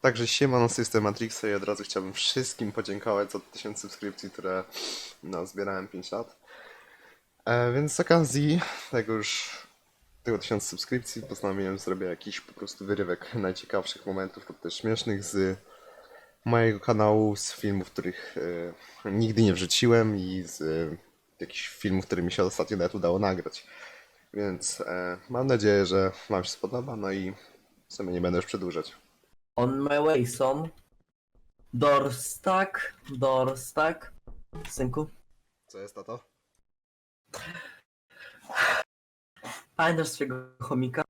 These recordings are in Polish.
Także siemano, z jestem Matrixa i od razu chciałbym wszystkim podziękować za 1000 subskrypcji, które no, zbierałem 5 lat. E, więc z okazji tego już tego 1000 subskrypcji postanowiłem zrobić jakiś po prostu wyrywek najciekawszych momentów lub też śmiesznych z mojego kanału, z filmów, których e, nigdy nie wrzuciłem i z e, jakichś filmów, które mi się ostatnio nawet udało nagrać. Więc e, mam nadzieję, że Wam się spodoba, no i w sumie nie będę już przedłużać. On my way, son. Dorstak, dorstak. Synku, Co jest tato? pamiętasz swojego chomika?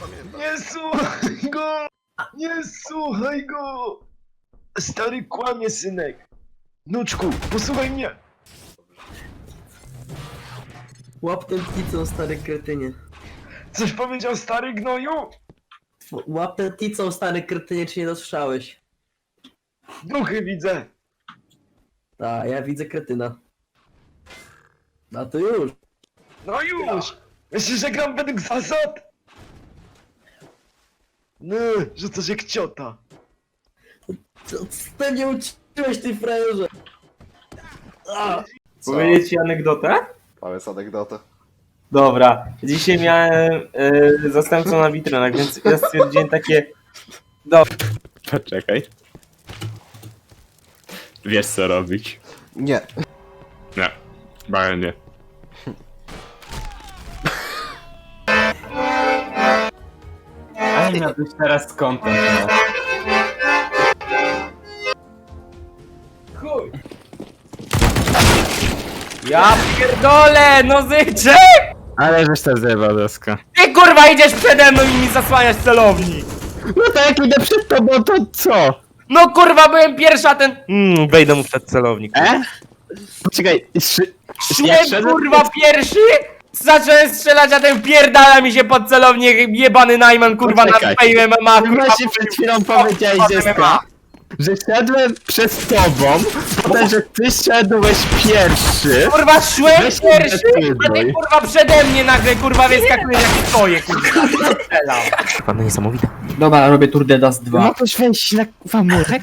Pamiętam. Nie słuchaj go! Nie słuchaj go! Stary kłamie, synek! Nuczku, posłuchaj mnie! Łap ten ticą, stary kretynie. Coś powiedział stary gnoju? Łap ten ticą, stary nie dosłyszałeś? Duchy widzę! Tak, ja widzę kretyna. No to już. No już! Myślisz, że gram według zasad? No, że coś jak ciota. Co co ty nie uczyłeś, ty frajerze? A? Powiedzieć ci anegdotę? Powiedz anegdotę. Dobra. Dzisiaj miałem e, zastępcą na witrynach, więc ja stwierdziłem takie... Dobra. Poczekaj. Wiesz co robić. Nie. Nie. Bardzo nie. Ale miał być teraz content. No. Chuj. Ja pierdolę, no zyczę! Ale żeś to zjebał deska. Ty kurwa idziesz przede mną i mi zasłaniasz celownik! No to jak idę przed tobą, to co? No kurwa byłem pierwszy, a ten... Mmm, wejdę mu przed celownik. E? Poczekaj, szy... Szłem kurwa pierwszy! Zacząłem strzelać, a ten pierdala mi się pod celownik jebany Najman kurwa na Poczekaj. swoim MMA Ty kurwa. właśnie przed chwilą powiedziałeś, Dzieska, że szedłem przez tobą, potem, że ty szedłeś pierwszy. Kurwa szłem Weź się pierwszy, a ty kurwa przede mnie nagle kurwa wyskakuje jak twoje kurwa. Strzelam. Kurwa niesamowite. Dobra, robię Tour de Das 2. No to weź na wamurek.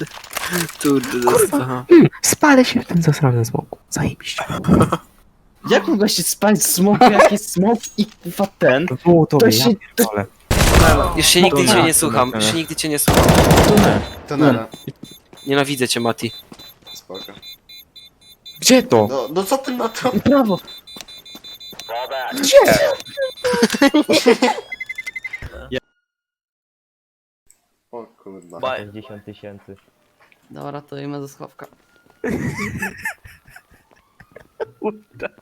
Spalę się w tym zasranym smoku. Zajebiście. Jak mogłeś się spać z smoku, jak jest smok i kurwa ten? Było to, To ja się- Już się nigdy cię nie słucham, już się nigdy cię nie słucham. Tenera. Nienawidzę cię, Mati. Spoko. Gdzie to? No, no co ty na to? Brawo. O kurwa. 50 tysięcy. Dobra, to ima do schowka.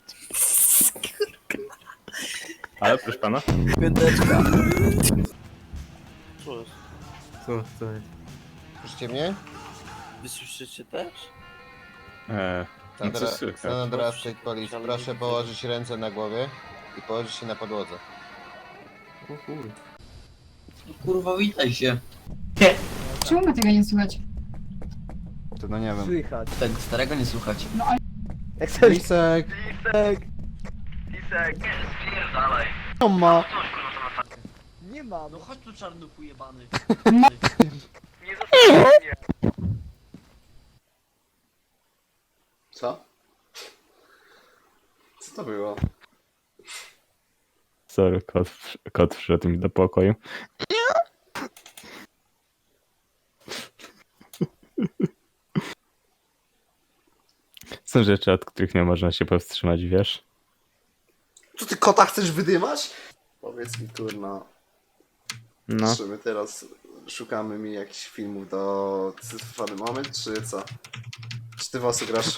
Ale proszę pana. piąteczka. Co, co jest? Słyszycie mnie? Wy słyszycie też? Eee, no co słychać? San Andreas State Police. Proszę położyć ręce na głowie i położyć się na podłodze. Kurwa, witaj się. Czemu my tego nie słychać? To no nie wiem. Słychać. Tego starego nie słuchać. Lisek! Ma. Nie ma, no chodź tu czarnuchu jebany. Co? Co to było? Sorry, kot, kot wszedł mi do pokoju. Są rzeczy, od których nie można się powstrzymać, wiesz? Co ty kota chcesz wydymać? Powiedz mi kurna. No. Czy my teraz szukamy mi jakichś filmów do cyfrowany moment, czy co? Czy ty was grasz?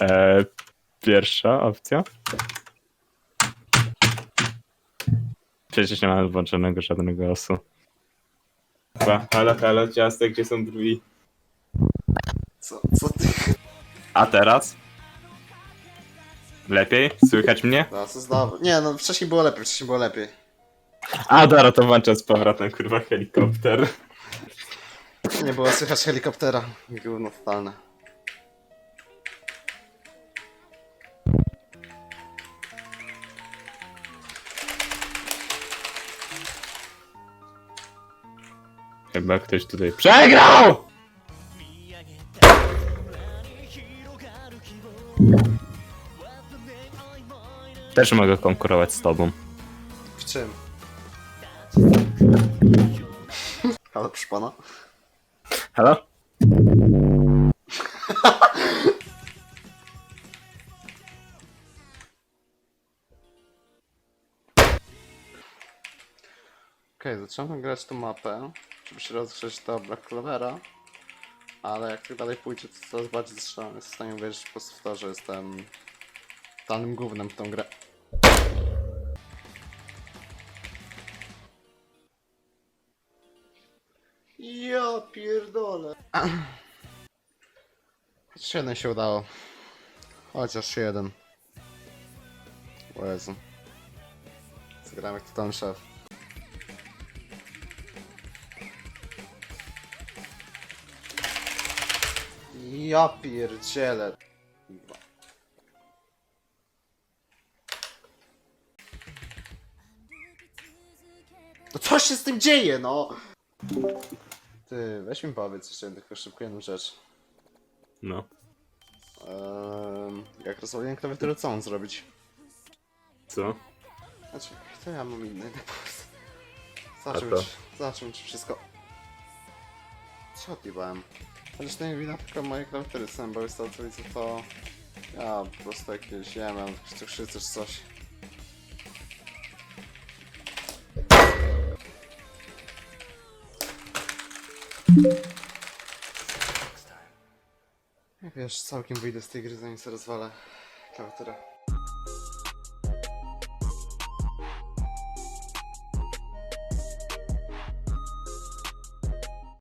Eee, pierwsza opcja. Przecież nie mamy włączonego żadnego głosu. Chyba, halo, halo, ciastek, gdzie są drzwi? Co, co ty? A teraz? Lepiej? Słychać mnie? No, co znowu? Nie, no wcześniej było lepiej, wcześniej było lepiej. A, dobra, to włączam z powrotem, kurwa, helikopter. Nie było słychać helikoptera. Gówno totalne. Chyba ktoś tutaj przegrał! Też mogę konkurować z tobą. W czym? Ale proszę pana. Halo? Okej, zacząłem grać tą mapę, żeby się rozgrzeć do Black Clovera, ale jak tak dalej pójdzie, to coraz bardziej zresztą jest w stanie uwierzyć po prostu w to, że jestem totalnym gównem w tą grę. Ja pierdolę. Chociaż jeden się udało. Chociaż jeden. O Jezu. Zagrałem jak totalny szef. Ja pierdzielę. No co się z tym dzieje, no? Ty, weź mi powiedz jeszcze tylko szybko jedną rzecz. No. Ehm, jak rozwaliłem klawiaturę, co mam zrobić? Co? Znaczy, to ja mam inny pomysł. Zacząć, zacząć wszystko. Co odjebałem? Chociaż to nie wina tylko mojej klawiatury sam, bo jest to co to... Ja po prostu jakieś, ja mam jakieś cukrzycy czy coś. Wiesz, całkiem wyjdę z tej gry zanim sobie rozwalę klawiaturę.